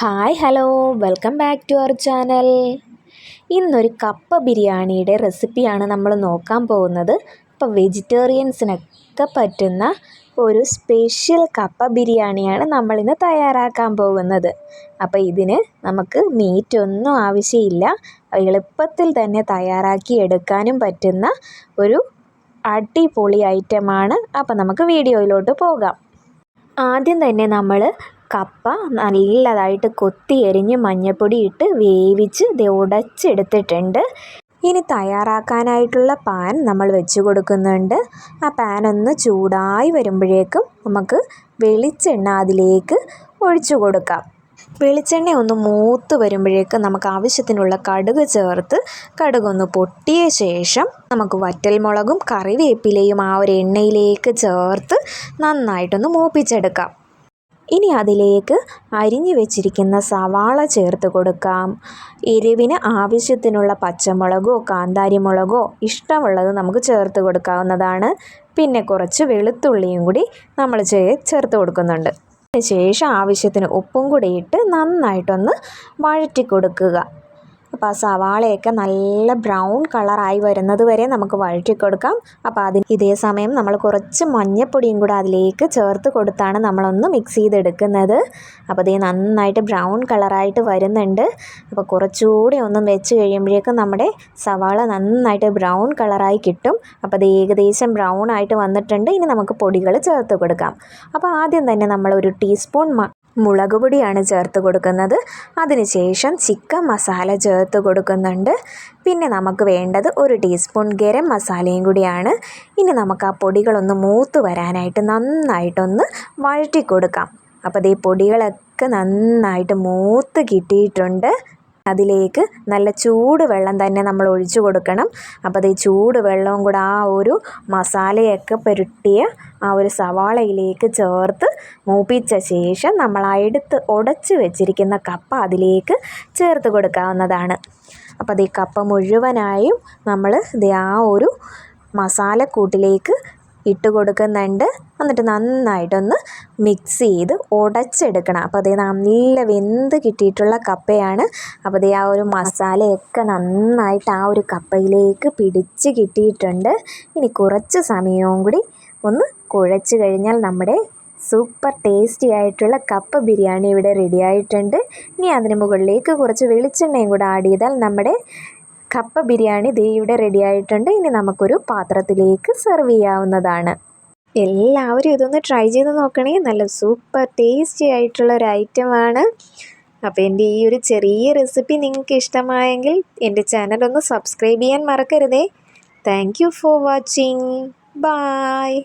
Hi hello. Welcome back to our channel. ഇന്നൊരു കപ്പ ബിരിയാണിയുടെ റെസിപ്പിയാണ് നമ്മൾ നോക്കാൻ പോകുന്നത്. അപ്പോൾ വെജിറ്റേറിയൻസിനൊക്കെ പറ്റുന്ന ഒരു സ്പെഷ്യൽ കപ്പ ബിരിയാണിയാണ് നമ്മളിന്ന് തയ്യാറാക്കാൻ പോകുന്നത്. അപ്പോൾ ഇതിന് നമുക്ക് മീറ്റ് ഒന്നും ആവശ്യമില്ല എളുപ്പത്തിൽ തന്നെ തയ്യാറാക്കി എടുക്കാനും പറ്റുന്ന ഒരു അടിപൊളി ഐറ്റമാണ്. അപ്പോൾ നമുക്ക് വീഡിയോയിലോട്ട് പോകാം. ആദ്യം തന്നെ നമ്മൾ കപ്പ നല്ലതായിട്ട് കൊത്തി എരിഞ്ഞ് മഞ്ഞൾപ്പൊടി ഇട്ട് വേവിച്ച് ഇത് ഉടച്ചെടുത്തിട്ടുണ്ട്. ഇനി തയ്യാറാക്കാനായിട്ടുള്ള പാൻ നമ്മൾ വെച്ച് കൊടുക്കുന്നുണ്ട്. ആ പാൻ ഒന്ന് ചൂടായി വരുമ്പോഴേക്കും നമുക്ക് വെളിച്ചെണ്ണ അതിലേക്ക് ഒഴിച്ചു കൊടുക്കാം. വെളിച്ചെണ്ണ ഒന്ന് മൂത്ത് വരുമ്പോഴേക്ക് നമുക്ക് ആവശ്യത്തിനുള്ള കടുക് ചേർത്ത് കടുകൊന്ന് പൊട്ടിയ ശേഷം നമുക്ക് വറ്റൽമുളകും കറിവേപ്പിലയും ആ ഒരു എണ്ണയിലേക്ക് ചേർത്ത് നന്നായിട്ടൊന്ന് മൂപ്പിച്ചെടുക്കാം. ഇനി അതിലേക്ക് അരിഞ്ഞു വെച്ചിരിക്കുന്ന സവാള ചേർത്ത് കൊടുക്കാം. എരിവിന് ആവശ്യത്തിനുള്ള പച്ചമുളകോ കാന്താരിമുളകോ ഇഷ്ടമുള്ളത് നമുക്ക് ചേർത്ത് കൊടുക്കാവുന്നതാണ്. പിന്നെ കുറച്ച് വെളുത്തുള്ളിയും കൂടി നമ്മൾ ചേർത്ത് കൊടുക്കുന്നുണ്ട്. ശേഷം ആവശ്യത്തിന് ഉപ്പും കൂടി ഇട്ട് നന്നായിട്ടൊന്ന് വഴറ്റി കൊടുക്കുക. അപ്പോൾ ആ സവാളയൊക്കെ നല്ല ബ്രൗൺ കളറായി വരുന്നത് വരെ നമുക്ക് വഴറ്റി കൊടുക്കാം. അപ്പോൾ അതിന് ഇതേ സമയം നമ്മൾ കുറച്ച് മഞ്ഞപ്പൊടിയും കൂടെ അതിലേക്ക് ചേർത്ത് കൊടുത്താണ് നമ്മളൊന്ന് മിക്സ് ചെയ്തെടുക്കുന്നത്. അപ്പോൾ ഇത് നന്നായിട്ട് ബ്രൗൺ കളറായിട്ട് വരുന്നുണ്ട്. അപ്പോൾ കുറച്ചുകൂടി ഒന്നും വെച്ച് കഴിയുമ്പോഴേക്കും നമ്മുടെ സവാള നന്നായിട്ട് ബ്രൗൺ കളറായി കിട്ടും. അപ്പോൾ അത് ഏകദേശം ബ്രൗൺ ആയിട്ട് വന്നിട്ടുണ്ട്. ഇനി നമുക്ക് പൊടികൾ ചേർത്ത് കൊടുക്കാം. അപ്പോൾ ആദ്യം തന്നെ നമ്മൾ ഒരു ടീസ്പൂൺ മുളക് പൊടിയാണ് ചേർത്ത് കൊടുക്കുന്നത്. അതിനുശേഷം ചിക്കൻ മസാല ചേർത്ത് കൊടുക്കുന്നുണ്ട്. പിന്നെ നമുക്ക് വേണ്ടത് ഒരു ടീസ്പൂൺ ഗരം മസാലയും കൂടിയാണ്. ഇനി നമുക്ക് ആ പൊടികളൊന്ന് മൂത്ത് വരാനായിട്ട് നന്നായിട്ടൊന്ന് വഴറ്റി കൊടുക്കാം. അപ്പോൾ ഈ പൊടികളൊക്കെ നന്നായിട്ട് മൂത്ത് കിട്ടിയിട്ടുണ്ട്. അതിലേക്ക് നല്ല ചൂട് വെള്ളം തന്നെ നമ്മൾ ഒഴിച്ചു കൊടുക്കണം. അപ്പോൾ അത് ചൂട് വെള്ളവും കൂടെ ആ ഒരു മസാലയൊക്കെ പുരട്ടിയ ആ ഒരു സവാളയിലേക്ക് ചേർത്ത് മൂപ്പിച്ച ശേഷം നമ്മൾ എടുത്ത് ഉടച്ച് വെച്ചിരിക്കുന്ന കപ്പ അതിലേക്ക് ചേർത്ത് കൊടുക്കാവുന്നതാണ്. അപ്പോൾ അത് ഈ കപ്പ മുഴുവനായും നമ്മൾ ഇത് ആ ഒരു മസാലക്കൂട്ടിലേക്ക് ഇട്ട് കൊടുക്കുന്നുണ്ട് എന്നിട്ട് നന്നായിട്ടൊന്ന് മിക്സ് ചെയ്ത് ഉടച്ചെടുക്കണം. അപ്പോൾ അതേ നല്ല വെന്ത് കിട്ടിയിട്ടുള്ള കപ്പയാണ്. അപ്പോൾ അതേ ആ ഒരു മസാലയൊക്കെ നന്നായിട്ട് ആ ഒരു കപ്പയിലേക്ക് പിടിച്ച് കിട്ടിയിട്ടുണ്ട്. ഇനി കുറച്ച് സമയവും കൂടി ഒന്ന് കുഴച്ച് കഴിഞ്ഞാൽ നമ്മുടെ സൂപ്പർ ടേസ്റ്റി ആയിട്ടുള്ള കപ്പ ബിരിയാണി ഇവിടെ റെഡി ആയിട്ടുണ്ട്. ഇനി അതിന് മുകളിലേക്ക് കുറച്ച് വെളിച്ചെണ്ണയും കൂടെ ആഡ് ചെയ്താൽ നമ്മുടെ കപ്പ ബിരിയാണി ദേ ഇവിടെ റെഡി ആയിട്ടുണ്ട്. ഇനി നമുക്കൊരു പാത്രത്തിലേക്ക് സെർവ് ചെയ്യാവുന്നതാണ്. എല്ലാവരും ഇതൊന്ന് ട്രൈ ചെയ്ത് നോക്കണേ. നല്ല സൂപ്പർ ടേസ്റ്റി ആയിട്ടുള്ള ഒരു ഐറ്റമാണ് അപ്പോൾ എന്റെ ഈ ഒരു ചെറിയ റെസിപ്പി നിങ്ങൾക്ക് ഇഷ്ടമായെങ്കിൽ എന്റെ ചാനൽ ഒന്ന് സബ്സ്ക്രൈബ് ചെയ്യാൻ മറക്കരുതേ. Thank for watching bye